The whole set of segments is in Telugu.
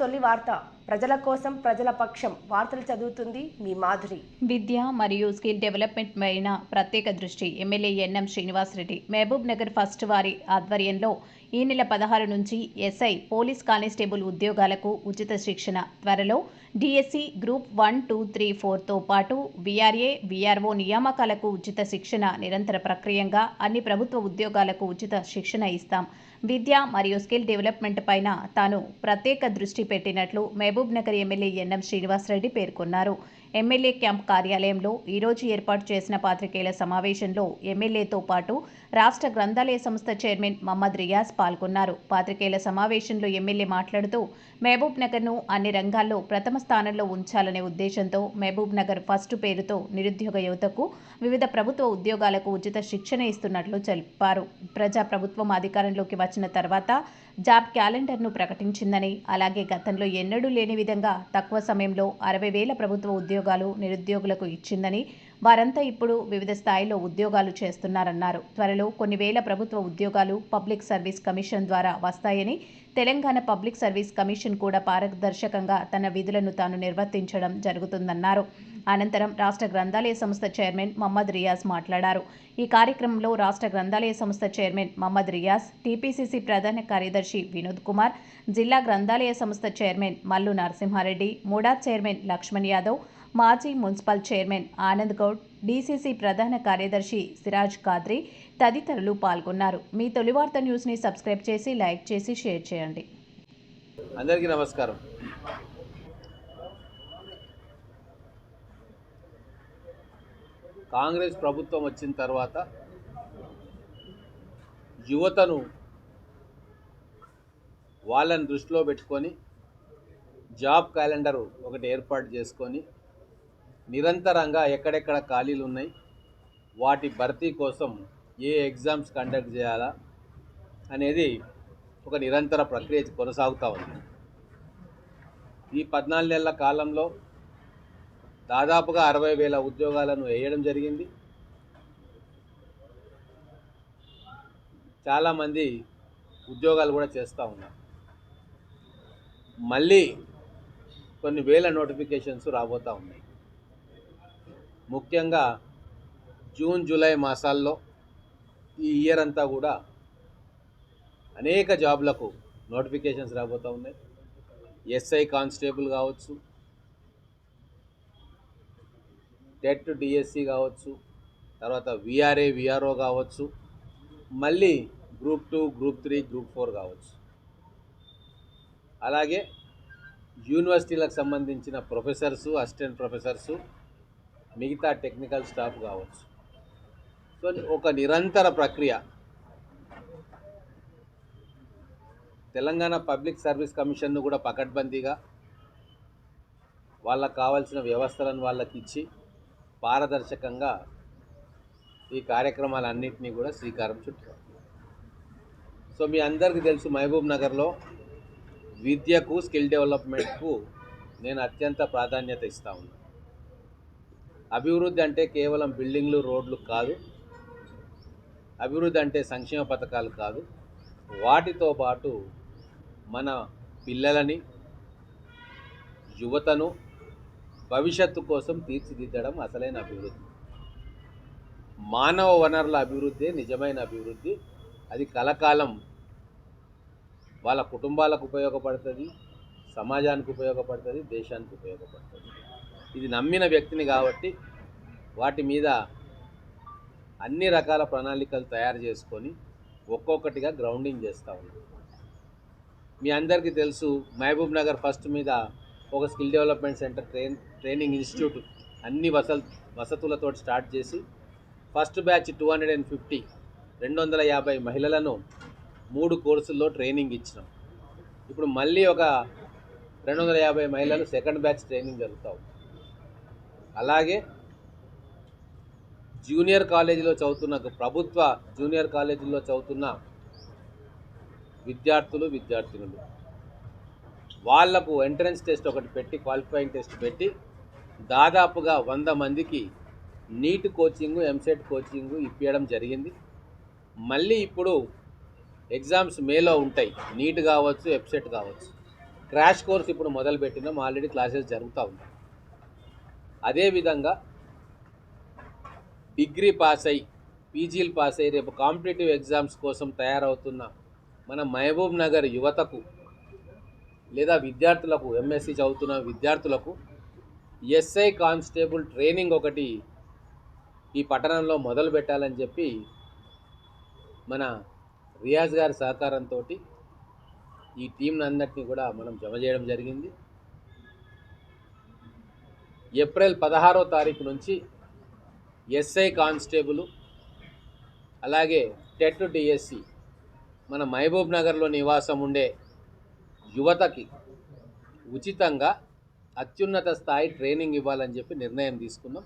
తొలి వార్త. ప్రజల కోసం ప్రజల పక్షం వార్తలు చదువుతుంది మీ మాధురి. విద్య మరియు స్కిల్ డెవలప్మెంట్ పైన ప్రత్యేక దృష్టి. MLA NM Srinivasa Reddy. Mahabubnagar first వారి ఆధ్వర్యంలో ఈ నెల పదహారు నుంచి ఎస్ఐ పోలీస్ కానిస్టేబుల్ ఉద్యోగాలకు ఉచిత శిక్షణ. త్వరలో DSC group one two three ఫోర్తో పాటు విఆర్ఏ విఆర్ఓ నియామకాలకు ఉచిత శిక్షణ నిరంతర ప్రక్రియంగా అన్ని ప్రభుత్వ ఉద్యోగాలకు ఉచిత శిక్షణ ఇస్తాం. విద్య మరియు స్కిల్ డెవలప్మెంట్ పైన తాను ప్రత్యేక దృష్టి పెట్టినట్లు మహబూబ్ నగర్ ఎమ్మెల్యే ఎన్ఎం శ్రీనివాసరెడ్డి పేర్కొన్నారు. ఎమ్మెల్యే క్యాంప్ కార్యాలయంలో ఈరోజు ఏర్పాటు చేసిన పాత్రికేయుల సమావేశంలో ఎమ్మెల్యేతో పాటు రాష్ట్ర గ్రంథాలయ సంస్థ చైర్మన్ మహమ్మద్ రియాజ్ పాల్గొన్నారు. పాత్రికేయుల సమావేశంలో ఎమ్మెల్యే మాట్లాడుతూ మహబూబ్ నగర్ను అన్ని రంగాల్లో ప్రథమ స్థానంలో ఉంచాలనే ఉద్దేశంతో మహబూబ్ నగర్ ఫస్ట్ పేరుతో నిరుద్యోగ యువతకు వివిధ ప్రభుత్వ ఉద్యోగాలకు ఉచిత శిక్షణ ఇస్తున్నట్లు తెలిపారు ప్రజా ప్రభుత్వం అధికారంలోకి వచ్చిన తర్వాత జాబ్ క్యాలెండర్ను ప్రకటించిందని. అలాగే గతంలో ఎన్నడూ లేని విధంగా తక్కువ సమయంలో అరవై వేల ప్రభుత్వ ఉద్యోగాలు నిరుద్యోగులకు ఇచ్చిందని వారంతా ఇప్పుడు వివిధ స్థాయిలో ఉద్యోగాలు చేస్తున్నారన్నారు. త్వరలో కొన్ని వేల ప్రభుత్వ ఉద్యోగాలు పబ్లిక్ సర్వీస్ కమిషన్ ద్వారా వస్తాయని తెలంగాణ పబ్లిక్ సర్వీస్ కమిషన్ కూడా పారదర్శకంగా తన విధులను తాను నిర్వర్తించడం జరుగుతుందన్నారు. అనంతరం రాష్ట్ర గ్రంథాలయ సంస్థ చైర్మన్ మహమ్మద్ రియాజ్ మాట్లాడారు. ఈ కార్యక్రమంలో రాష్ట్ర గ్రంథాలయ సంస్థ చైర్మన్ మహమ్మద్ రియాజ్ టీపీసీసీ ప్రధాన కార్యదర్శి వినోద్ కుమార్ జిల్లా గ్రంథాలయ సంస్థ చైర్మన్ మల్లు నరసింహారెడ్డి మూడా చైర్మన్ లక్ష్మణ్ యాదవ్ మాజీ municipal chairman Anand Goud DCC ప్రధాన కార్యదర్శి సిరాజ్ ఖాద్రి తదితరులు పాల్గొన్నారు. మీ తొలి వార్త న్యూస్ని సబ్స్క్రైబ్ చేసి లైక్ చేసి షేర్ చేయండి. అందరికీ నమస్కారం. కాంగ్రెస్ ప్రభుత్వం వచ్చిన తర్వాత యువతను వాళ్ళని దృష్టిలో పెట్టుకొని జాబ్ క్యాలెండర్ ఒకటి ఏర్పాటు చేసుకొని నిరంతరంగా ఎక్కడెక్కడ ఖాళీలు ఉన్నాయి? వాటి భర్తీ కోసం ఏ ఎగ్జామ్స్ కండక్ట్ చేయాలా? అనేది ఒక నిరంతర ప్రక్రియ కొనసాగుతూ ఉంది. ఈ పద్నాలుగు నెలల కాలంలో దాదాపుగా అరవై వేల ఉద్యోగాలను వేయడం జరిగింది. చాలామంది ఉద్యోగాలు కూడా చేస్తూ ఉన్నారు. మళ్ళీ కొన్ని వేల నోటిఫికేషన్స్ రాబోతూ ఉన్నాయి. ముఖ్యంగా జూన్ జూలై మాసాల్లో ఈ ఇయర్ అంతా కూడా అనేక జాబ్లకు నోటిఫికేషన్స్ రాబోతూ ఉన్నాయి. ఎస్ఐ కానిస్టేబుల్ కావచ్చు టెట్ డిఎస్సి కావచ్చు తర్వాత విఆర్ఏ విఆర్ఓ కావచ్చు మళ్ళీ group two group three group four కావచ్చు. అలాగే యూనివర్సిటీలకు సంబంధించిన ప్రొఫెసర్సు అసిస్టెంట్ ప్రొఫెసర్సు మిగతా టెక్నికల్ స్టాఫ్ కావచ్చు. సో ఒక నిరంతర ప్రక్రియ. తెలంగాణ పబ్లిక్ సర్వీస్ కమిషన్ను కూడా పకడ్బందీగా వాళ్ళకు కావాల్సిన వ్యవస్థలను వాళ్ళకి ఇచ్చి పారదర్శకంగా ఈ కార్యక్రమాలన్నింటినీ కూడా శ్రీకారం చుట్టారు. సో మీ అందరికీ తెలుసు మహబూబ్ నగర్లో విద్యకు స్కిల్ డెవలప్మెంట్కు నేను అత్యంత ప్రాధాన్యత ఇస్తా ఉన్నాను అభివృద్ధి అంటే కేవలం బిల్డింగ్లు రోడ్లు కాదు. అభివృద్ధి అంటే సంక్షేమ పథకాలు కాదు. వాటితో పాటు మన పిల్లలని యువతను భవిష్యత్తు కోసం తీర్చిదిద్దడం అసలైన అభివృద్ధి. మానవ వనరుల అభివృద్ధి నిజమైన అభివృద్ధి. అది కలకాలం వాళ్ళ కుటుంబాలకు ఉపయోగపడుతుంది సమాజానికి ఉపయోగపడుతుంది దేశానికి ఉపయోగపడుతుంది. ఇది నమ్మిన వ్యక్తిని కాబట్టి వాటి మీద అన్ని రకాల ప్రణాళికలు తయారు చేసుకొని ఒక్కొక్కటిగా గ్రౌండింగ్ చేస్తూ ఉన్నాం. మీ అందరికీ తెలుసు మహబూబ్ నగర్ ఫస్ట్ మీద ఒక skill development centre train training institute అన్ని వసల్ వసతులతో స్టార్ట్ చేసి first batch two hundred and fifty రెండు వందల యాభై మహిళలను మూడు కోర్సుల్లో ట్రైనింగ్ ఇచ్చినాం. ఇప్పుడు మళ్ళీ ఒక రెండు వందల యాభై మహిళలు సెకండ్ బ్యాచ్ ట్రైనింగ్ జరుగుతావు అలాగే జూనియర్ కాలేజీలో చదువుతున్న ప్రభుత్వ జూనియర్ కాలేజీలో చదువుతున్న విద్యార్థులు విద్యార్థినులు. వాళ్ళకు ఎంట్రన్స్ టెస్ట్ ఒకటి పెట్టి క్వాలిఫైయింగ్ టెస్ట్ పెట్టి దాదాపుగా వంద మందికి నీట్ కోచింగు ఎంసెట్ కోచింగు ఇప్పించడం జరిగింది. మళ్ళీ ఇప్పుడు ఎగ్జామ్స్ మేలో ఉంటాయి. నీట్ కావచ్చు ఎప్సెట్ కావచ్చు. క్రాష్ కోర్స్ ఇప్పుడు మొదలుపెట్టినాం. ఆల్రెడీ క్లాసెస్ జరుగుతూ ఉన్నాయి. అదేవిధంగా డిగ్రీ పాస్ అయ్యి పీజీలు పాస్ అయ్యి రేపు కాంపిటేటివ్ ఎగ్జామ్స్ కోసం తయారవుతున్న మన మహబూబ్ నగర్ యువతకు లేదా విద్యార్థులకు ఎంఎస్సి చదువుతున్న విద్యార్థులకు ఎస్ఐ కానిస్టేబుల్ ట్రైనింగ్ ఒకటి ఈ పట్టణంలో మొదలు పెట్టాలని చెప్పి మన రియాజ్ గారి సహకారంతో ఈ టీంని అందరినీ కూడా మనం జమ చేయడం జరిగింది. ఏప్రిల్ పదహారో తారీఖు నుంచి ఎస్ఐ కానిస్టేబుల్ అలాగే టెట్ డిఎస్సి మన మహబూబ్ నగర్లో నివాసం ఉండే యువతకి ఉచితంగా అత్యున్నత స్థాయి ట్రైనింగ్ ఇవ్వాలని చెప్పి నిర్ణయం తీసుకున్నాం.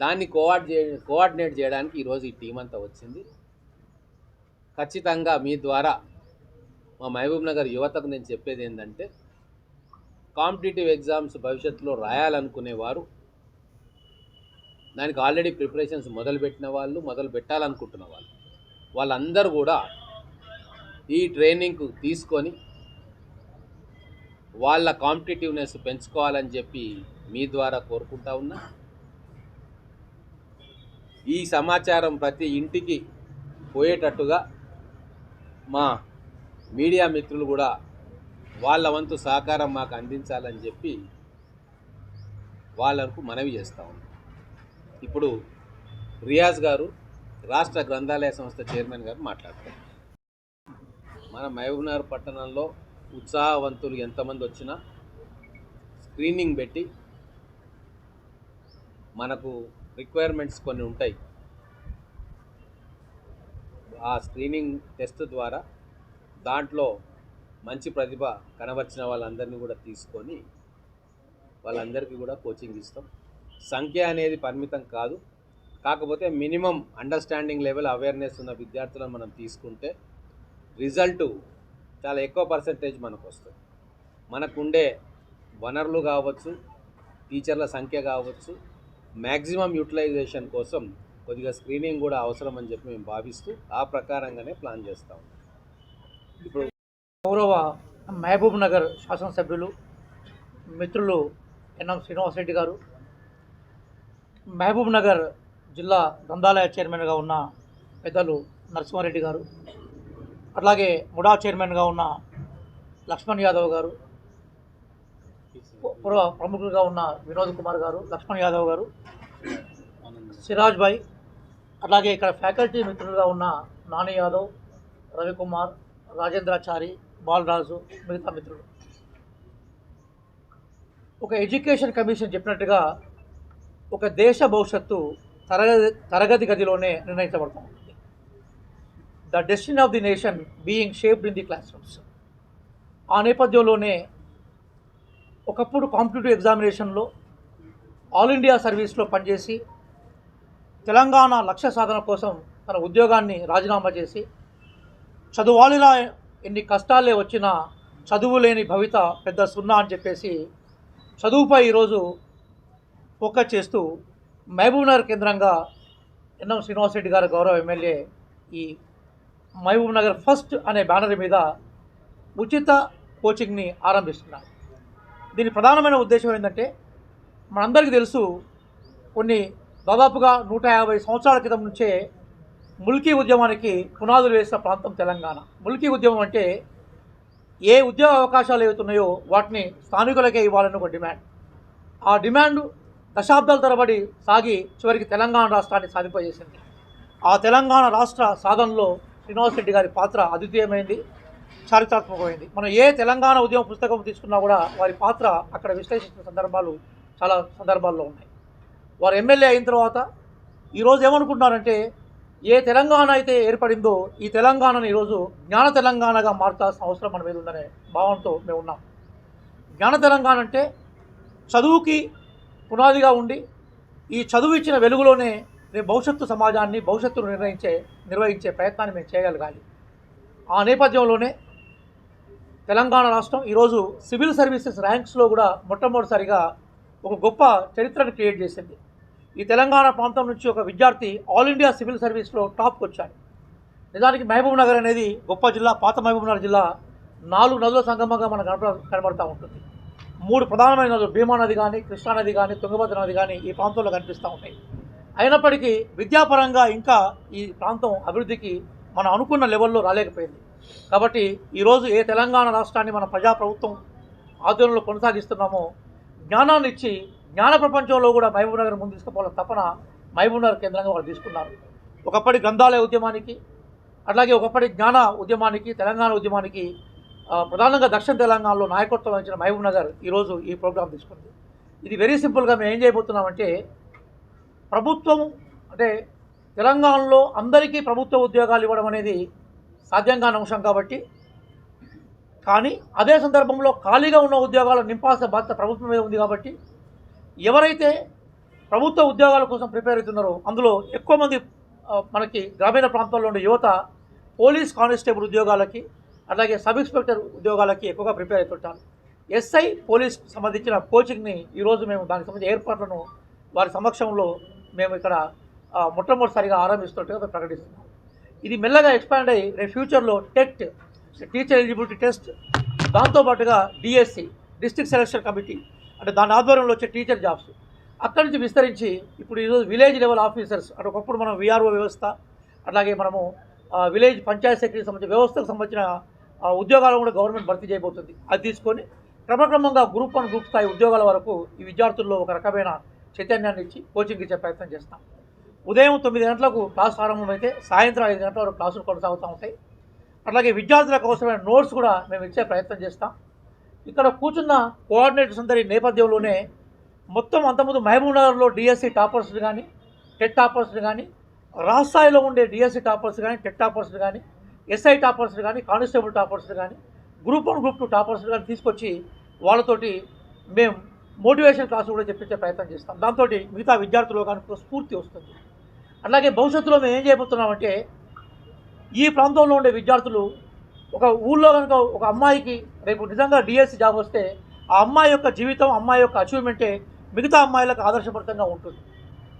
దాన్ని కోఆర్డ్ కోఆర్డినేట్ చేయడానికి ఈరోజు ఈ టీం అంతా వచ్చింది. ఖచ్చితంగా మీ ద్వారా మా మహబూబ్ నగర్ యువతకు నేను చెప్పేది ఏంటంటే కాంపిటేటివ్ ఎగ్జామ్స్ భవిష్యత్తులో రాయాలనుకునేవారు. దానికి ఆల్రెడీ ప్రిపరేషన్స్ మొదలుపెట్టిన వాళ్ళు మొదలు పెట్టాలనుకుంటున్న వాళ్ళు. వాళ్ళందరూ కూడా ఈ ట్రైనింగ్ తీసుకొని వాళ్ళ కాంపిటేటివ్నెస్ పెంచుకోవాలని చెప్పి మీ ద్వారా కోరుకుంటా ఉన్నా. ఈ సమాచారం ప్రతి ఇంటికి పోయేటట్టుగా మా మీడియా మిత్రులు కూడా వాళ్ళ వంతు సహకారం మాకు అందించాలని చెప్పి వాళ్ళకు మనవి చేస్తూ ఉన్నాం. ఇప్పుడు రియాజ్ గారు రాష్ట్ర గ్రంథాలయ సంస్థ చైర్మన్ గారు మాట్లాడతారు మన మహబూబ్నగర్ పట్టణంలో ఉత్సాహవంతులు ఎంతమంది వచ్చినా స్క్రీనింగ్ పెట్టి మనకు రిక్వైర్మెంట్స్ కొన్ని ఉంటాయి. ఆ స్క్రీనింగ్ టెస్ట్ ద్వారా దాంట్లో మంచి ప్రతిభ కనబర్చిన వాళ్ళందరినీ కూడా తీసుకొని వాళ్ళందరికీ కూడా కోచింగ్ ఇస్తాం. సంఖ్య అనేది పరిమితం కాదు. కాకపోతే మినిమం అండర్స్టాండింగ్ లెవెల్ అవేర్నెస్ ఉన్న విద్యార్థులను మనం తీసుకుంటే రిజల్ట్ చాలా ఎక్కువ పర్సంటేజ్ మనకు వస్తుంది. మనకుండే వనరులు కావచ్చు టీచర్ల సంఖ్య కావచ్చు మ్యాక్సిమం యూటిలైజేషన్ కోసం కొద్దిగా స్క్రీనింగ్ కూడా అవసరం అని చెప్పి మేము భావిస్తూ ఆ ప్రకారంగానే ప్లాన్ చేస్తాం ఇప్పుడు గౌరవ మహబూబ్ నగర్ శాసనసభ్యులు మిత్రులు ఎన్ఎం శ్రీనివాసరెడ్డి గారు మహబూబ్ నగర్ జిల్లా గ్రంథాలయ చైర్మన్గా ఉన్న పెద్దలు నరసింహారెడ్డి గారు అట్లాగే ముడా చైర్మన్గా ఉన్న లక్ష్మణ్ యాదవ్ గారు పూర్వ ప్రముఖులుగా ఉన్న వినోద్ కుమార్ గారు లక్ష్మణ్ యాదవ్ గారు సిరాజ్ భాయ్ అట్లాగే ఇక్కడ ఫ్యాకల్టీ మిత్రులుగా ఉన్న నాని యాదవ్ రవికుమార్ రాజేంద్రాచారి బాలరాజు మిగతా మిత్రులు. ఒక ఎడ్యుకేషన్ కమిషన్ చెప్పినట్టుగా ఒక దేశ భవిష్యత్తు తరగతి తరగతి గదిలోనే నిర్ణయించబడతా ఉంటుంది the destiny of the nation being shaped in the classrooms ఆ నేపథ్యంలోనే ఒకప్పుడు కాంపిటేటివ్ ఎగ్జామినేషన్లో ఆల్ ఇండియా సర్వీస్లో పనిచేసి తెలంగాణ లక్ష్య సాధన కోసం తన ఉద్యోగాన్ని రాజీనామా చేసి చదువాలిలా ఎన్ని కష్టాలే వచ్చినా చదువు లేని భవిత పెద్ద సున్నా అని చెప్పేసి చదువుపై ఈరోజు ఫోకస్ చేస్తూ మహబూబ్నగర్ కేంద్రంగా ఎన్ఎం శ్రీనివాసరెడ్డి గారు గౌరవ ఎమ్మెల్యే ఈ మహబూబ్నగర్ ఫస్ట్ అనే బ్యానర్ మీద ఉచిత కోచింగ్ని ఆరంభిస్తున్నారు. దీని ప్రధానమైన ఉద్దేశం ఏంటంటే మనందరికీ తెలుసు కొన్ని దాదాపుగా నూట యాభై సంవత్సరాల క్రితం నుంచే ముల్కీ ఉద్యమానికి పునాదులు వేసిన ప్రాంతం తెలంగాణ. ముల్కీ ఉద్యమం అంటే ఏ ఉద్యోగ అవకాశాలు ఏవైతున్నాయో వాటిని స్థానికులకే ఇవ్వాలని ఒక డిమాండ్. ఆ డిమాండ్ దశాబ్దాల తరబడి సాగి చివరికి తెలంగాణ రాష్ట్రాన్ని సాధింపజేసింది. ఆ తెలంగాణ రాష్ట్ర సాధనలో శ్రీనివాసరెడ్డి గారి పాత్ర అద్వితీయమైంది చారిత్రాత్మకమైంది. మనం ఏ తెలంగాణ ఉద్యమ పుస్తకం తీసుకున్నా కూడా వారి పాత్ర అక్కడ విశ్లేషించిన సందర్భాలు చాలా సందర్భాల్లో ఉన్నాయి. వారు ఎమ్మెల్యే అయిన తర్వాత ఈరోజు ఏమనుకుంటున్నారంటే ఏ తెలంగాణ అయితే ఏర్పడిందో ఈ తెలంగాణను ఈరోజు జ్ఞాన తెలంగాణగా మార్చాల్సిన అవసరం మన మీద ఉందనే భావంతో మేము ఉన్నాం. జ్ఞాన తెలంగాణ అంటే చదువుకి పునాదిగా ఉండి ఈ చదువు ఇచ్చిన వెలుగులోనే రేపు భవిష్యత్తు సమాజాన్ని భవిష్యత్తును నిర్ణయించే నిర్వహించే ప్రయత్నాన్ని మేము చేయగలగాలి. ఆ నేపథ్యంలోనే తెలంగాణ రాష్ట్రం ఈరోజు సివిల్ సర్వీసెస్ ర్యాంక్స్లో కూడా మొట్టమొదటిసారిగా ఒక గొప్ప చరిత్రను క్రియేట్ చేసింది. ఈ తెలంగాణ ప్రాంతం నుంచి ఒక విద్యార్థి ఆల్ ఇండియా సివిల్ సర్వీస్లో టాప్కి వచ్చాడు నిజానికి మహబూబ్ నగర్ అనేది గొప్ప జిల్లా పాత మహబూబ్ నగర్ జిల్లా నాలుగు నదుల సంగమంగా మనకు కనపడ కనబడతా ఉంటుంది. మూడు ప్రధానమైన నదులు భీమా నది కానీ కృష్ణా నది కానీ తుంగభద్ర నది కానీ ఈ ప్రాంతంలో కనిపిస్తూ ఉంటాయి అయినప్పటికీ విద్యాపరంగా ఇంకా ఈ ప్రాంతం అభివృద్ధికి మనం అనుకున్న లెవెల్లో రాలేకపోయింది. కాబట్టి ఈరోజు ఏ తెలంగాణ రాష్ట్రాన్ని మన ప్రజాప్రభుత్వం ఆధ్వర్యంలో కొనసాగిస్తున్నామో జ్ఞానాన్ని ఇచ్చి జ్ఞాన ప్రపంచంలో కూడా మహబూబ్ నగర్ ముందు తీసుకుపోవాలని తపన మహబూబ్ నగర్ కేంద్రంగా వాళ్ళు తీసుకున్నారు. ఒకప్పటి గ్రంథాలయ ఉద్యమానికి అట్లాగే ఒకప్పటి జ్ఞాన ఉద్యమానికి తెలంగాణ ఉద్యమానికి ప్రధానంగా దక్షిణ తెలంగాణలో నాయకత్వం వహించిన మహబూబ్ నగర్ ఈరోజు ఈ ప్రోగ్రాం తీసుకుంది. ఇది వెరీ సింపుల్గా మేము ఏం చేయబోతున్నామంటే ప్రభుత్వం అంటే తెలంగాణలో అందరికీ ప్రభుత్వ ఉద్యోగాలు ఇవ్వడం అనేది సాధ్యం కాని అంశం కాబట్టి కానీ అదే సందర్భంలో ఖాళీగా ఉన్న ఉద్యోగాలు నింపాల్సిన బాధ్యత ప్రభుత్వం మీద ఉంది కాబట్టి ఎవరైతే ప్రభుత్వ ఉద్యోగాల కోసం ప్రిపేర్ అవుతున్నారో అందులో ఎక్కువ మంది మనకి గ్రామీణ ప్రాంతాల్లో ఉండే యువత పోలీస్ కానిస్టేబుల్ ఉద్యోగాలకి అలాగే సబ్ ఇన్స్పెక్టర్ ఉద్యోగాలకి ఎక్కువగా ప్రిపేర్ అవుతుంటారు. ఎస్ఐ పోలీస్ సంబంధించిన కోచింగ్ని ఈరోజు మేము దానికి సంబంధించిన ఏర్పాట్లను వారి సమక్షంలో మేము ఇక్కడ మొట్టమొదటిసారిగా ఆరంభిస్తున్నట్టుగా ప్రకటిస్తున్నాం. ఇది మెల్లగా ఎక్స్పాండ్ అయ్యి రేపు ఫ్యూచర్లో టెట్ టీచర్ ఎలిజిబిలిటీ టెస్ట్ దాంతోపాటుగా డిఎస్సి డిస్ట్రిక్ట్ సెలక్షన్ కమిటీ అంటే దాని ఆధ్వర్యంలో వచ్చే టీచర్ జాబ్స్. అక్కడి నుంచి విస్తరించి ఇప్పుడు ఈరోజు విలేజ్ లెవెల్ ఆఫీసర్స్ అంటే ఒకప్పుడు మనం విఆర్ఓ వ్యవస్థ అట్లాగే మనము విలేజ్ పంచాయత్ సెక్రటరీ సంబంధించిన వ్యవస్థకు సంబంధించిన ఉద్యోగాలు కూడా గవర్నమెంట్ భర్తీ చేయబోతుంది. అది తీసుకొని క్రమక్రమంగా గ్రూప్ వన్ గ్రూప్ స్థాయి ఉద్యోగాల వరకు ఈ విద్యార్థుల్లో ఒక రకమైన చైతన్యాన్ని ఇచ్చి కోచింగ్ ఇచ్చే ప్రయత్నం చేస్తాం. ఉదయం తొమ్మిది గంటలకు క్లాస్ ప్రారంభమైతే సాయంత్రం ఐదు గంటల వరకు క్లాసులు కొనసాగుతూ ఉంటాయి. అట్లాగే విద్యార్థులకు అవసరమైన నోట్స్ కూడా మేము ఇచ్చే ప్రయత్నం చేస్తాం. ఇక్కడ కూర్చున్న కోఆర్డినేటర్స్ అందరి నేపథ్యంలోనే మొత్తం అంతకుముందు మహబూబ్ నగర్లో డిఎస్సి టాపర్స్ కానీ టెట్ టాపర్స్ కానీ రాష్ట్ర స్థాయిలో ఉండే డిఎస్సి టాపర్స్ కానీ టెట్ టాపర్స్ కానీ ఎస్ఐ టాపర్స్ కానీ కానిస్టేబుల్ టాపర్స్ కానీ group one group two toppers కానీ తీసుకొచ్చి వాళ్ళతోటి మేము మోటివేషన్ క్లాస్ కూడా చెప్పించే ప్రయత్నం చేస్తాం. దాంతో మిగతా విద్యార్థులు కానీ స్ఫూర్తి వస్తుంది. అలాగే భవిష్యత్తులో మేము ఏం చేయబోతున్నామంటే ఈ ప్రాంతంలో ఉండే విద్యార్థులు ఒక ఊళ్ళో కనుక ఒక అమ్మాయికి రేపు నిజంగా డిఎస్సి జాబ్ వస్తే ఆ అమ్మాయి యొక్క జీవితం అమ్మాయి యొక్క అచీవ్మెంటే మిగతా అమ్మాయిలకు ఆదర్శపరితంగా ఉంటుంది.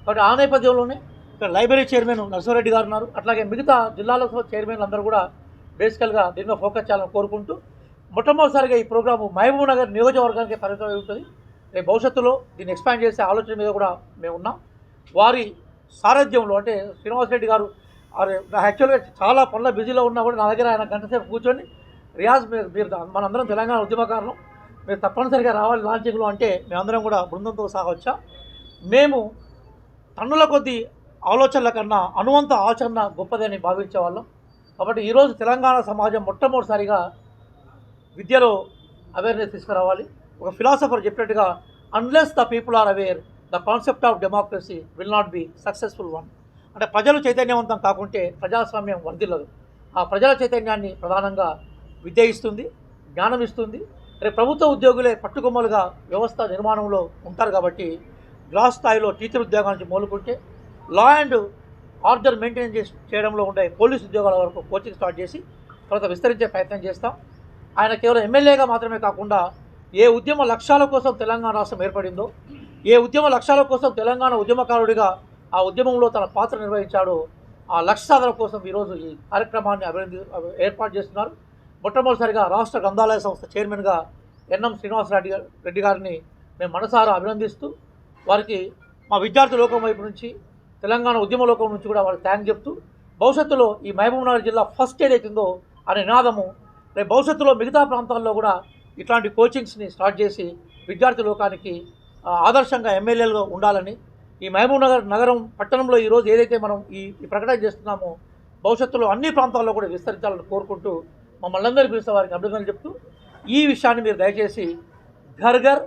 కాబట్టి ఆ నేపథ్యంలోనే ఇక్కడ లైబ్రరీ చైర్మన్ నరసింహారెడ్డి గారు ఉన్నారు. అట్లాగే మిగతా జిల్లాలో చైర్మన్లు అందరూ కూడా బేసికల్గా దీనిలో ఫోకస్ చేయాలని కోరుకుంటూ మొట్టమొదటిసారిగా ఈ ప్రోగ్రాము మహబూబ్ నగర్ నియోజకవర్గానికి పరిమితం అవుతుంది రేపు భవిష్యత్తులో దీన్ని ఎక్స్పాండ్ చేసే ఆలోచన మీద కూడా మేము ఉన్నాం. వారి సారథ్యంలో అంటే శ్రీనివాస్ రెడ్డి గారు నా యాక్చువల్గా చాలా పనుల బిజీలో ఉన్నా కూడా నా దగ్గర ఆయన గంటసేపు కూర్చొని రియాజ్ మీరు మీరు మనందరం తెలంగాణ ఉద్యమకారులం మీరు తప్పనిసరిగా రావాలి లాంచింగ్లో అంటే మేమందరం కూడా బృందంతో సహా వచ్చాం. మేము టన్నుల కొద్ది ఆలోచనల కన్నా అనువంత ఆచరణ గొప్పదని భావించే వాళ్ళం. కాబట్టి ఈరోజు తెలంగాణ సమాజం మొట్టమొదటిసారిగా విద్యలో అవేర్నెస్ తీసుకురావాలి. ఒక ఫిలాసఫర్ చెప్పినట్టుగా unless the people are aware the concept of democracy will not be successful one అంటే ప్రజలు చైతన్యవంతం కాకుంటే ప్రజాస్వామ్యం వర్ధిల్లదు. ఆ ప్రజల చైతన్యాన్ని ప్రధానంగా విద్య ఇస్తుంది జ్ఞానం ఇస్తుంది రేపు ప్రభుత్వ ఉద్యోగులే పట్టుకొమ్మలుగా వ్యవస్థ నిర్మాణంలో ఉంటారు కాబట్టి గ్రాస్ స్థాయిలో టీచర్ ఉద్యోగాల నుంచి మొదలుకుంటే లా అండ్ ఆర్డర్ మెయింటైన్ చేసి చేయడంలో ఉండే పోలీస్ ఉద్యోగాల వరకు కోచింగ్ స్టార్ట్ చేసి తర్వాత విస్తరించే ప్రయత్నం చేస్తాం. ఆయన కేవలం ఎమ్మెల్యేగా మాత్రమే కాకుండా ఏ ఉద్యమ లక్ష్యాల కోసం తెలంగాణ రాష్ట్రం ఏర్పడిందో ఏ ఉద్యమ లక్ష్యాల కోసం తెలంగాణ ఉద్యమకారుడిగా ఆ ఉద్యమంలో తన పాత్ర నిర్వహించాడో. ఆ లక్ష్య సాధన కోసం ఈరోజు ఈ కార్యక్రమాన్ని అభివృద్ధి ఏర్పాటు చేస్తున్నారు. మొట్టమొదటిసారిగా రాష్ట్ర గ్రంథాలయ సంస్థ చైర్మన్గా ఎన్ఎం శ్రీనివాసరెడ్డి రెడ్డి గారిని మేము మనసారా అభినందిస్తూ వారికి మా విద్యార్థి లోకం వైపు నుంచి తెలంగాణ ఉద్యమ లోకం నుంచి కూడా వాళ్ళకి థ్యాంక్ చెప్తూ భవిష్యత్తులో ఈ మహబూబ్నగర్ జిల్లా ఫస్ట్ ఏదైతుందో అనే నినాదము రేపు భవిష్యత్తులో మిగతా ప్రాంతాల్లో కూడా ఇట్లాంటి కోచింగ్స్ని స్టార్ట్ చేసి విద్యార్థి లోకానికి ఆదర్శంగా ఎమ్మెల్యేలుగా ఉండాలని ఈ మహబూబ్ నగర్ నగరం పట్టణంలో ఈరోజు ఏదైతే మనం ఈ ప్రకటన చేస్తున్నామో భవిష్యత్తులో అన్ని ప్రాంతాల్లో కూడా విస్తరించాలని కోరుకుంటూ మమ్మల్ని అందరికీ పిలిచిన వారికి అభినందనలు చెప్తూ ఈ విషయాన్ని మీరు దయచేసి ఘర్ ఘర్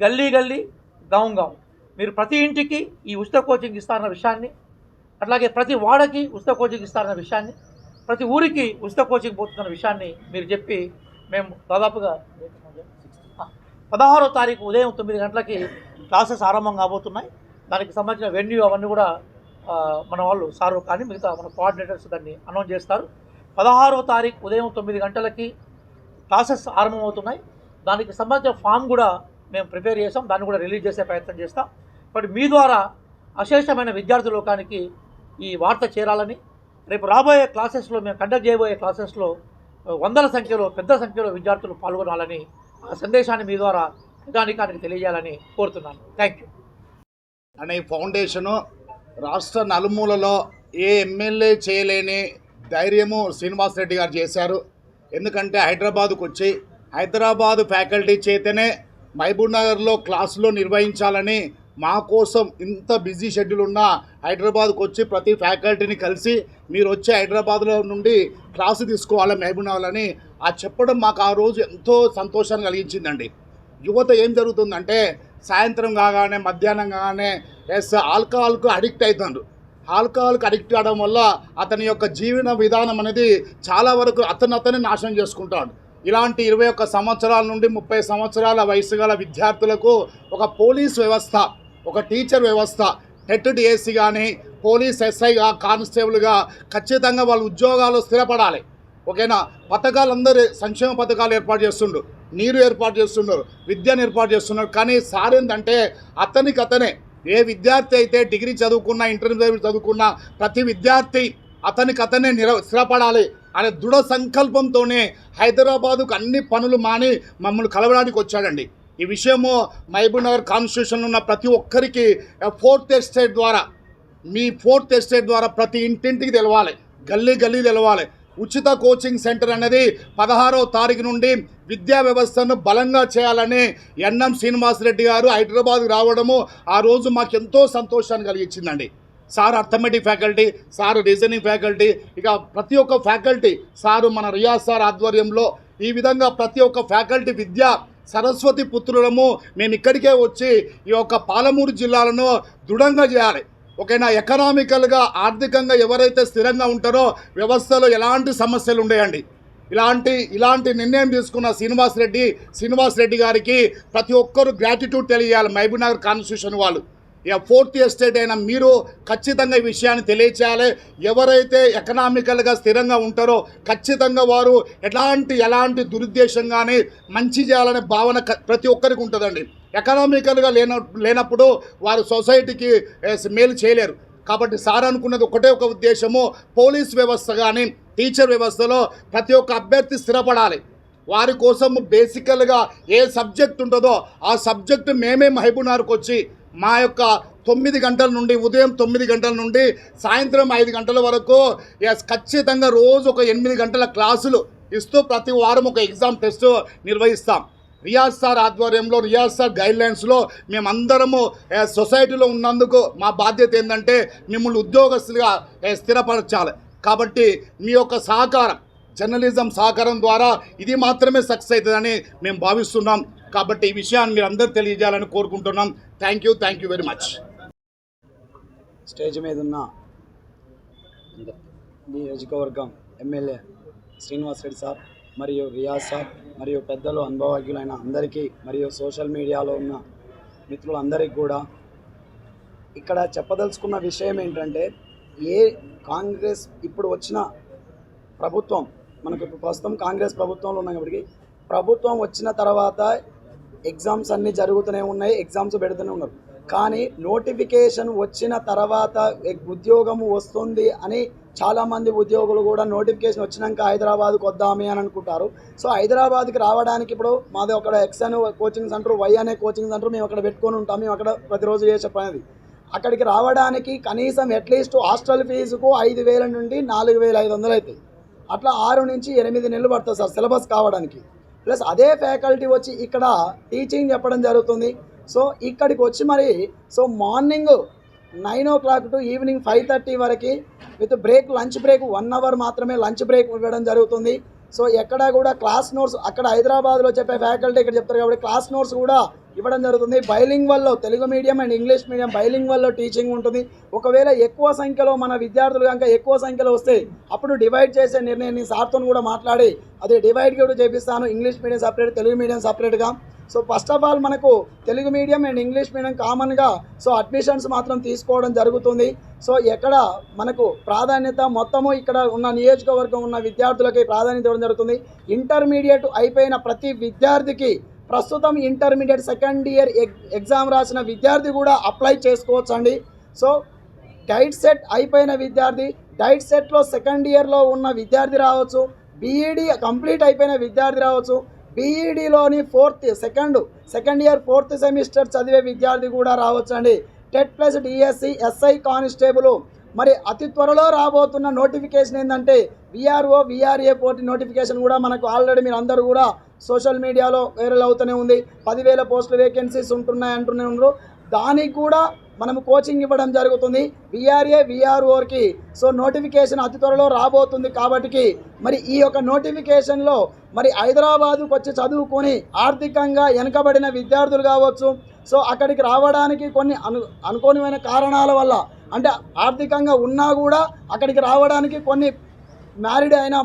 గల్లీ గల్లీ గాం గాం. మీరు ప్రతి ఇంటికి ఈ ఉచిత కోచింగ్ ఇస్తారన్న విషయాన్ని అట్లాగే ప్రతి వాడకి ఉచిత కోచింగ్ ఇస్తారన్న విషయాన్ని ప్రతి ఊరికి ఉచిత కోచింగ్ పోతున్న విషయాన్ని మీరు చెప్పి మేము దాదాపుగా పదహారో తారీఖు ఉదయం తొమ్మిది గంటలకి క్లాసెస్ ఆరంభం కాబోతున్నాయి. దానికి సంబంధించిన వెన్యూ అవన్నీ కూడా మన వాళ్ళు సారు కానీ మిగతా మన కోఆర్డినేటర్స్ దాన్ని అనౌన్స్ చేస్తారు. పదహారో తారీఖు ఉదయం తొమ్మిది గంటలకి క్లాసెస్ ఆరంభమవుతున్నాయి. దానికి సంబంధించిన ఫామ్ కూడా మేము ప్రిపేర్ చేసాం దాన్ని కూడా రిలీజ్ చేసే ప్రయత్నం చేస్తాం. బట్ మీ ద్వారా అశేషమైన విద్యార్థి లోకానికి ఈ వార్త చేరాలని రేపు రాబోయే క్లాసెస్లో మేము కండక్ట్ చేయబోయే క్లాసెస్లో వందల సంఖ్యలో పెద్ద సంఖ్యలో విద్యార్థులు పాల్గొనాలని ఆ సందేశాన్ని మీ ద్వారా నిజానికానికి తెలియజేయాలని కోరుతున్నాను. థ్యాంక్ యూ అనే ఫౌండేషను రాష్ట్ర నలుమూలలో ఏ ఎమ్మెల్యే చేయలేని ధైర్యము శ్రీనివాస్ రెడ్డి గారు చేశారు. ఎందుకంటే హైదరాబాద్కు వచ్చి హైదరాబాద్ ఫ్యాకల్టీ చేతనే మహబూబ్ నగర్లో క్లాసులు నిర్వహించాలని మా కోసం ఇంత బిజీ షెడ్యూల్ ఉన్న హైదరాబాద్కు వచ్చి ప్రతి ఫ్యాకల్టీని కలిసి మీరు వచ్చి హైదరాబాద్లో నుండి క్లాసు తీసుకోవాలి మహబూబ్ నగర్లని ఆ చెప్పడం మాకు ఆ రోజు ఎంతో సంతోషాన్ని కలిగించిందండి. యువత ఏం జరుగుతుందంటే సాయంత్రం కాగానే మధ్యాహ్నం కాగానే ఎస్ ఆల్కహాల్కు అడిక్ట్ అవుతున్నారు ఆల్కహాల్కి అడిక్ట్ అవడం వల్ల అతని యొక్క జీవన విధానం అనేది చాలా వరకు అతను అతనే నాశనం చేసుకుంటాడు. ఇలాంటి ఇరవై ఒక్క సంవత్సరాల నుండి ముప్పై సంవత్సరాల వయసు గల విద్యార్థులకు ఒక పోలీస్ వ్యవస్థ ఒక టీచర్ వ్యవస్థ హెడ్ డిఎస్సి కానీ పోలీస్ ఎస్ఐగా కానిస్టేబుల్గా ఖచ్చితంగా వాళ్ళ ఉద్యోగాలు స్థిరపడాలి. ఓకేనా? పథకాలు అందరూ సంక్షేమ పథకాలు ఏర్పాటు చేస్తుండ్రు. నీరు ఏర్పాటు చేస్తున్నారు విద్యను ఏర్పాటు చేస్తున్నారు. కానీ సార్ ఏంటంటే అతనికి అతనే. ఏ విద్యార్థి అయితే డిగ్రీ చదువుకున్నా ఇంటర్మీడియట్ చదువుకున్నా ప్రతి విద్యార్థి అతనికి అతనే నిర స్థిరపడాలి అనే దృఢ సంకల్పంతోనే హైదరాబాదుకు అన్ని పనులు మాని మమ్మల్ని కలవడానికి వచ్చాడండి. ఈ విషయము మహబూబ్ నగర్ కాన్స్టిట్యూషన్లో ఉన్న ప్రతి ఒక్కరికి ఫోర్త్ ఎస్టేట్ ద్వారా మీ ఫోర్త్ ఎస్టేట్ ద్వారా ప్రతి ఇంటింటికి తెలవాలి. గల్లీ గల్లీ తెలవాలి. ఉచిత కోచింగ్ సెంటర్ అనేది పదహారవ తారీఖు నుండి విద్యా వ్యవస్థను బలంగా చేయాలని ఎన్ఎం శ్రీనివాసరెడ్డి గారు హైదరాబాద్ రావడము ఆ రోజు మాకు ఎంతో సంతోషాన్ని కలిగించిందండి. Sir arithmetic faculty sir reasoning faculty ఇక ప్రతి ఒక్క ఫ్యాకల్టీ సారు మన రియాజ్ సార్ ఆధ్వర్యంలో ఈ విధంగా ప్రతి ఒక్క ఫ్యాకల్టీ విద్య సరస్వతి పుత్రులము మేము ఇక్కడికే వచ్చి ఈ యొక్క పాలమూరు జిల్లాలను దృఢంగా చేయాలి. ఓకేనా? ఎకనామికల్గా ఆర్థికంగా ఎవరైతే స్థిరంగా ఉంటారో వ్యవస్థలో ఎలాంటి సమస్యలు ఉండేయండి ఇలాంటి ఇలాంటి నిర్ణయం తీసుకున్న శ్రీనివాస్ రెడ్డి శ్రీనివాస్ రెడ్డి గారికి ప్రతి ఒక్కరు గ్రాటిట్యూడ్ తెలియాలి మహబూబ్నగర్ కాన్స్టిట్యూషన్ వాళ్ళు. ఇక ఫోర్త్ ఎస్టేట్ అయిన మీరు ఖచ్చితంగా ఈ విషయాన్ని తెలియచేయాలి. ఎవరైతే ఎకనామికల్గా స్థిరంగా ఉంటారో ఖచ్చితంగా వారు ఎలాంటి ఎలాంటి దురుద్దేశం కానీ మంచి చేయాలనే భావన క- ప్రతి ఒక్కరికి ఉంటుందండి. ఎకనామికల్గా లేన లేనప్పుడు వారు సొసైటీకి మేలు చేయలేరు. కాబట్టి సార్ అనుకున్నది ఒకటే ఒక ఉద్దేశము పోలీస్ వ్యవస్థ కానీ టీచర్ వ్యవస్థలో ప్రతి ఒక్క అభ్యర్థి స్థిరపడాలి. వారి కోసం బేసికల్గా ఏ సబ్జెక్ట్ ఉంటుందో ఆ సబ్జెక్ట్ మేమే మహబూబ్నగర్కి వచ్చి మా యొక్క తొమ్మిది గంటల నుండి ఉదయం తొమ్మిది గంటల నుండి సాయంత్రం ఐదు గంటల వరకు ఖచ్చితంగా రోజు ఒక ఎనిమిది గంటల క్లాసులు ఇస్తూ ప్రతి వారం ఒక ఎగ్జామ్ టెస్ట్ నిర్వహిస్తాం. రియాజ్ సార్ ఆధ్వర్యంలో రియాజ్ సార్ గైడ్లైన్స్లో మేమందరము సొసైటీలో ఉన్నందుకు మా బాధ్యత ఏంటంటే మిమ్మల్ని ఉద్యోగస్తులుగా స్థిరపరచాలి. కాబట్టి మీ యొక్క సహకారం జర్నలిజం సహకారం ద్వారా ఇది మాత్రమే సక్సెస్ అవుతుందని మేము భావిస్తున్నాం. కాబట్టి ఈ విషయాన్ని మీరు అందరూ తెలియజేయాలని కోరుకుంటున్నాం. Thank you thank you very much stage మీద ఉన్న నియోజకవర్గం ఎమ్మెల్యే శ్రీనివాస్ రెడ్డి సార్ మరియు రియాజ్ మరియు పెద్దలు అనుభవజ్ఞులైన అందరికీ మరియు సోషల్ మీడియాలో ఉన్న మిత్రులందరికీ కూడా ఇక్కడ చెప్పదలుచుకున్న విషయం ఏంటంటే ఏ కాంగ్రెస్ ఇప్పుడు వచ్చిన ప్రభుత్వం మనకు ఇప్పుడు ప్రస్తుతం కాంగ్రెస్ ప్రభుత్వంలో ఉన్నాం కాబట్టి ప్రభుత్వం వచ్చిన తర్వాత ఎగ్జామ్స్ అన్నీ జరుగుతూనే ఉన్నాయి ఎగ్జామ్స్ పెడుతూనే ఉన్నారు. కానీ నోటిఫికేషన్ వచ్చిన తర్వాత ఉద్యోగం వస్తుంది అని చాలామంది ఉద్యోగులు కూడా నోటిఫికేషన్ వచ్చినాక హైదరాబాద్కి వద్దామే అని అనుకుంటారు. సో హైదరాబాద్కి రావడానికి ఇప్పుడు మాది అక్కడ ఎక్స్ అనే కోచింగ్ సెంటర్ వై అనే కోచింగ్ సెంటర్ మేము అక్కడ పెట్టుకొని ఉంటాం. మేము అక్కడ ప్రతిరోజు చేసే పనిది. అక్కడికి రావడానికి కనీసం అట్లీస్ట్ హాస్టల్ ఫీజుకు ఐదు వేల నుండి నాలుగు వేల ఐదు వందలు అవుతాయి. అట్లా ఆరు నుంచి ఎనిమిది నెలలు పడుతుంది సార్ సిలబస్ కావడానికి. ప్లస్ అదే ఫ్యాకల్టీ వచ్చి ఇక్కడ టీచింగ్ చెప్పడం జరుగుతుంది. సో ఇక్కడికి వచ్చి మరి so morning nine o'clock to evening five thirty వరకు with break lunch break one hour మాత్రమే లంచ్ బ్రేక్ ఇవ్వడం జరుగుతుంది. సో ఎక్కడ కూడా క్లాస్ నోట్స్ అక్కడ హైదరాబాద్లో చెప్పే ఫ్యాకల్టీ ఇక్కడ చెప్తారు కాబట్టి క్లాస్ నోట్స్ కూడా ఇవ్వడం జరుగుతుంది. బైలింగ్ వల్ల Telugu medium and English medium bilingual వల్ల టీచింగ్ ఉంటుంది. ఒకవేళ ఎక్కువ సంఖ్యలో మన విద్యార్థులు కనుక ఎక్కువ సంఖ్యలో వస్తే అప్పుడు డివైడ్ చేసే నిర్ణయాన్ని సార్తో కూడా మాట్లాడి అది డివైడ్ కూడా చేపిస్తాను. English medium separate Telugu medium సపరేట్గా. సో ఫస్ట్ ఆఫ్ ఆల్ మనకు Telugu medium and English medium కామన్గా సో అడ్మిషన్స్ మాత్రం తీసుకోవడం జరుగుతుంది. సో ఎక్కడ మనకు ప్రాధాన్యత మొత్తము ఇక్కడ ఉన్న నియోజకవర్గం ఉన్న విద్యార్థులకి ప్రాధాన్యత ఇవ్వడం జరుగుతుంది. ఇంటర్మీడియట్ అయిపోయిన ప్రతి విద్యార్థికి ప్రస్తుతం ఇంటర్మీడియట్ సెకండ్ ఇయర్ ఎగ్జామ్ రాసిన విద్యార్థి కూడా అప్లై చేసుకోవచ్చు అండి సో డైట్ సెట్ అయిపోయిన విద్యార్థి డైట్ సెట్లో సెకండ్ ఇయర్లో ఉన్న విద్యార్థి రావచ్చు. బీఈడి కంప్లీట్ అయిపోయిన విద్యార్థి రావచ్చు. బీఈడిలోని fourth second second year fourth semester చదివే విద్యార్థి కూడా రావచ్చండి. TET plus DSC SI constable. మరి అతి త్వరలో రాబోతున్న నోటిఫికేషన్ ఏంటంటే విఆర్ఓ విఆర్ఏ పోటీ నోటిఫికేషన్ కూడా మనకు ఆల్రెడీ మీరు అందరూ కూడా సోషల్ మీడియాలో వైరల్ అవుతూనే ఉంది. పదివేల పోస్టుల వేకెన్సీస్ ఉంటున్నాయి అంటున్నారు దానికి కూడా మనము కోచింగ్ ఇవ్వడం జరుగుతుంది. విఆర్ఏ విఆర్ఓకి సో నోటిఫికేషన్ అతి త్వరలో రాబోతుంది కాబట్టి మరి ఈ యొక్క నోటిఫికేషన్లో మరి హైదరాబాదుకు వచ్చి చదువుకొని ఆర్థికంగా వెనుకబడిన విద్యార్థులు కావచ్చు. సో అక్కడికి రావడానికి కొన్ని అను అనుకోనిమైన కారణాల వల్ల అంటే ఆర్థికంగా ఉన్నా కూడా అక్కడికి రావడానికి కొన్ని మ్యారీడ్ అయిన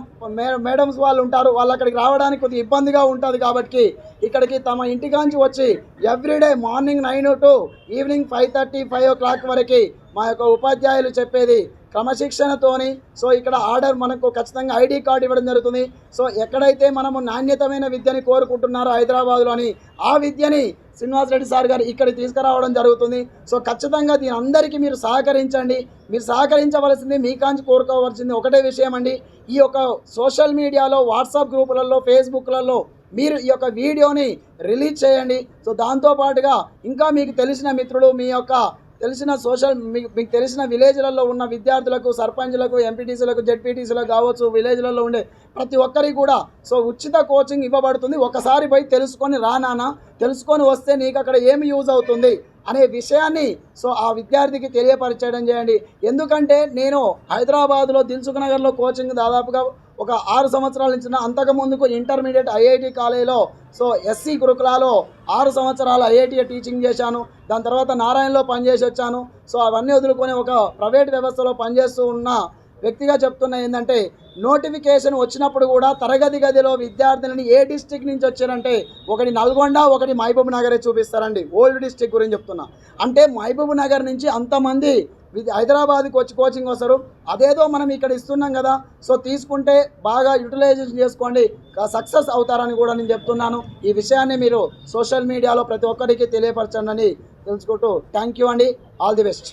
మేడమ్స్ వాళ్ళు ఉంటారు. వాళ్ళు అక్కడికి రావడానికి కొద్దిగా ఇబ్బందిగా ఉంటుంది కాబట్టి ఇక్కడికి తమ ఇంటికాంచి వచ్చి everyday morning nine to evening five thirty five o'clock వరకు మా యొక్క ఉపాధ్యాయులు చెప్పేది క్రమశిక్షణతోని సో ఇక్కడ ఆర్డర్ మనకు ఖచ్చితంగా ఐడి కార్డు ఇవ్వడం జరుగుతుంది. సో ఎక్కడైతే మనము నాణ్యతమైన విద్యని కోరుకుంటున్నారో హైదరాబాద్లోని ఆ విద్యని శ్రీనివాస్ రెడ్డి సార్ గారు ఇక్కడికి తీసుకురావడం జరుగుతుంది. సో ఖచ్చితంగా దీని అందరికీ మీరు సహకరించండి. మీరు సహకరించవలసింది మీ కాంచి కోరుకోవాల్సింది ఒకటే విషయం అండి. ఈ యొక్క సోషల్ మీడియాలో వాట్సాప్ గ్రూపులలో ఫేస్బుక్లలో మీరు ఈ యొక్క వీడియోని రిలీజ్ చేయండి. సో దాంతోపాటుగా ఇంకా మీకు తెలిసిన మిత్రులు మీ యొక్క తెలిసిన సోషల్ మీకు మీకు తెలిసిన విలేజ్లలో ఉన్న విద్యార్థులకు సర్పంచ్లకు ఎంపీటీసీలకు జెడ్పీటీసీలకు కావచ్చు విలేజ్లలో ఉండే ప్రతి ఒక్కరికి కూడా సో ఉచిత కోచింగ్ ఇవ్వబడుతుంది. ఒకసారి పోయి తెలుసుకొని రానానా తెలుసుకొని వస్తే నీకు అక్కడ ఏమి యూజ్ అవుతుంది అనే విషయాన్ని సో ఆ విద్యార్థికి తెలియపరచడం చేయండి. ఎందుకంటే నేను హైదరాబాద్లో దిల్సుఖ్ నగర్లో కోచింగ్ దాదాపుగా ఒక ఆరు సంవత్సరాల నుంచి అంతకు ముందుకు ఇంటర్మీడియట్ ఐఐటి కాలేజీలో సో ఎస్సీ గురుకులాలో ఆరు సంవత్సరాలు ఐఐటి టీచింగ్ చేశాను. దాని తర్వాత నారాయణలో పనిచేసి వచ్చాను. సో అవన్నీ వదులుకొని ఒక ప్రైవేట్ వ్యవస్థలో పనిచేస్తూ ఉన్న వ్యక్తిగా చెప్తున్నా ఏంటంటే నోటిఫికేషన్ వచ్చినప్పుడు కూడా తరగతి గదిలో విద్యార్థులని ఏ డిస్టిక్ నుంచి వచ్చారంటే ఒకటి నల్గొండ ఒకటి మహబూబ్ నగరే చూపిస్తారండి. ఓల్డ్ డిస్టిక్ గురించి చెప్తున్నా. అంటే మహబూబ్ నగర్ నుంచి అంతమంది హైదరాబాద్కి వచ్చి కోచింగ్ వస్తారు. అదేదో మనం ఇక్కడ ఇస్తున్నాం కదా. సో తీసుకుంటే బాగా యూటిలైజేషన్ చేసుకోండి. సక్సెస్ అవుతారని కూడా నేను చెప్తున్నాను. ఈ విషయాన్ని మీరు సోషల్ మీడియాలో ప్రతి ఒక్కరికి తెలియపరచండి. అని తెలుసుకుంటూ థ్యాంక్ యూ అండి. All the best